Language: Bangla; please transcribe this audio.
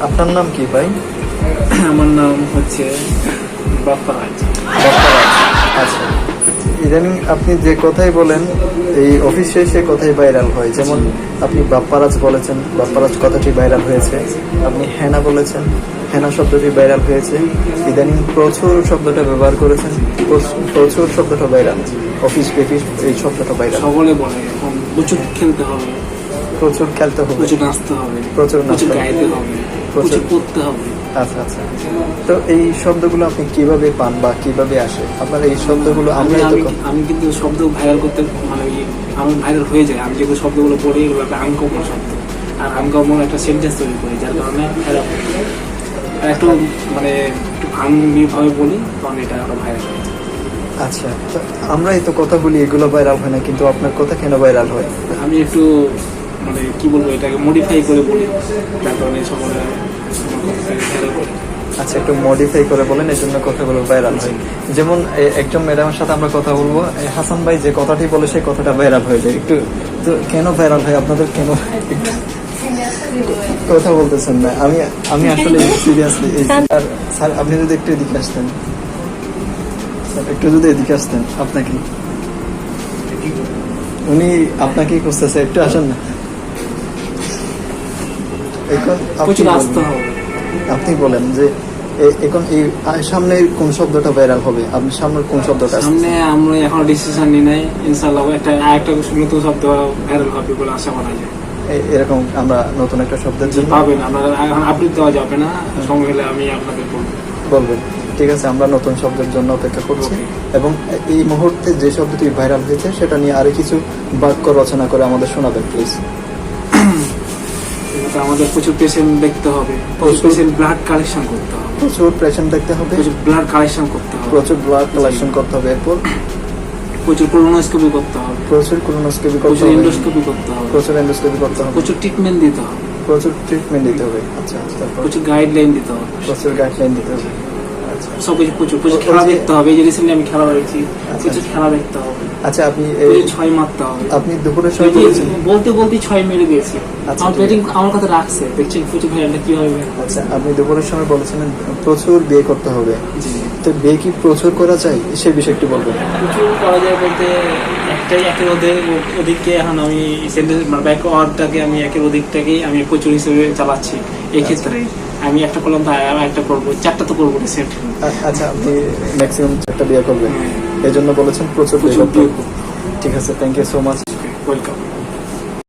আপনার নাম কি ভাই? আমার নাম হচ্ছে বাপ্পারাজ আচ্ছা। ইদানিং আপনি যে কথাই বলেন এই অফিসে সে কথাই ভাইরাল হয়। যেমন আপনি বাপ্পারাজ বলেছেন বাপ্পারাজ কথাটি ভাইরাল হয়েছে। আপনি হেনা বলেছেন হেনা শব্দটি ভাইরাল হয়েছে। ইদানিং প্রচুর শব্দটা ব্যবহার করেছেন প্রচুর- প্রচুর শব্দটা ভাইরাল অফিস বেফিস এই শব্দটা ভাইরাল সকলে বলে প্রচুর খেলতে হবে। প্রচুর খেলতে হবে। প্রচুর নাচতে হবে। প্রচুর নাচতে হবে। প্রচুর পড়তে হবে। আচ্ছা আচ্ছা। তো এই শব্দগুলো আপনি কীভাবে পান বা কীভাবে আসে? আপনার এই শব্দগুলো আমি আমি কিন্তু শব্দ ভাইরাল করতে মানে ইয়ে, আমি ভাইরাল হয়ে যায়। আমি যেগুলো শব্দগুলো পড়ি এগুলো একটা আনকমন শব্দ। আর আনকমন একটা সেন্টেন্স তৈরি করি যার কারণে ভাইরাল একটু মানে একটু ভাবে বলি তখন এটা আরও ভাইরাল হয়ে যায়। আচ্ছা আমরা এই তো কথা বলি এগুলো ভাইরাল হয় না কিন্তু আপনার কথা কেন ভাইরাল হয়? আমি একটু মানে কি বলব এটাকে মডিফাই করে বলি। যার কারণে সকলে আচ্ছা একটু মডিফাই করে বলেন এই জন্য কথাগুলো ভাইরাল হয়। যেমন একজন ম্যাডামের সাথে আমরা কথা বলব। হাসান ভাই যে কথাটি বলে সেই কথাটা ভাইরাল হয়ে যায়। একটু তো কেন ভাইরাল হয়? আপনাদের কেন কথা বলতেছেন না? আমি আমি আসলে সিরিয়াসলি আর স্যার আপনি যদি একটু এদিকে আসতেন। স্যার একটু যদি এদিকে আসতেন আপনাকে। উনি আপনাকেই খুঁজতেছে একটু আসেন না। এখন আপনি প্রচুর আসতে হবে আপনি বলেন যে এখন এই সামনে কোন শব্দটা ভাইরাল হবে? আপনি সামনের কোন শব্দটা সামনে আমরা এখন ডিসিশন নিই নাই ইনশাল্লাহ একটা একটা নতুন শব্দ ভাইরাল হবে বলে আশা করা যায়। এরকম আমরা নতুন একটা শব্দের জন্য পাবেন এখন আপডেট দেওয়া যাবে না সময় হলে আমি আপনাদের বলব। বলবেন ঠিক আছে আমরা নতুন শব্দের জন্য অপেক্ষা করছি। এবং এই মুহূর্তে যে শব্দটি ভাইরাল হয়েছে সেটা নিয়ে আরও কিছু বাক্য রচনা করে আমাদের শোনাবেন প্লিজ আমাদের প্রচুর পেশেন্ট দেখতে হবে প্রচুর পেশেন্ট ব্লাড কালেকশন করতে হবে। প্রচুর পেশেন্ট দেখতে হবে। প্রচুর ব্লাড কালেকশন করতে হবে। প্রচুর ব্লাড কালেকশন করতে হবে। এরপর? প্রচুর কোলোনোস্কোপি করতে হবে। প্রচুর কোলোনোস্কোপি করতে হবে। প্রচুর এন্ডোস্কোপি করতে হবে। প্রচুর এন্ডোস্কোপি করতে হবে। প্রচুর ট্রিটমেন্ট দিতে হবে। প্রচুর ট্রিটমেন্ট দিতে হবে। আচ্ছা আচ্ছা প্রচুর গাইডলাইন দিতে হবে। প্রচুর গাইডলাইন দিতে হবে। সবকিছু প্রচুর প্রচুর খেলা দেখতে হবে এই যে রিসেন্টলি আমি খেলা দেখছি আচ্ছা। প্রচুর খেলা দেখতে হবে। আচ্ছা আপনি ছয় মারতে হবে। আপনি ওই সময় বলতে বলতে ছয় মেরে দিয়েছি। আচ্ছা, আমার ব্যাটিং আমার কথা রাখছে দেখছেন প্রচুর ভাইরালটা আচ্ছা আপনি দুপুরের সময় বলেছিলেন প্রচুর বিয়ে করতে হবে। তো বিয়ে কি প্রচুর করা যায়? সে বিষয়ে একটু বলবেন। প্রচুর করা যায় বলতে একটাই একের অধিক অধিককে এখন আমি মানে ব্যাক ওয়ার্ডটাকে আমি একের ওদিকটাকেই আমি প্রচুর হিসেবে চালাচ্ছি। এক্ষেত্রে আমি একটা করলাম তাই আর একটা করব। চারটা তো করব রিসেন্ট আচ্ছা আপনি ম্যাক্সিমাম চারটা বিয়ে করবেন। এই জন্য বলেছেন প্রচুর। ঠিক আছে thank you so much welcome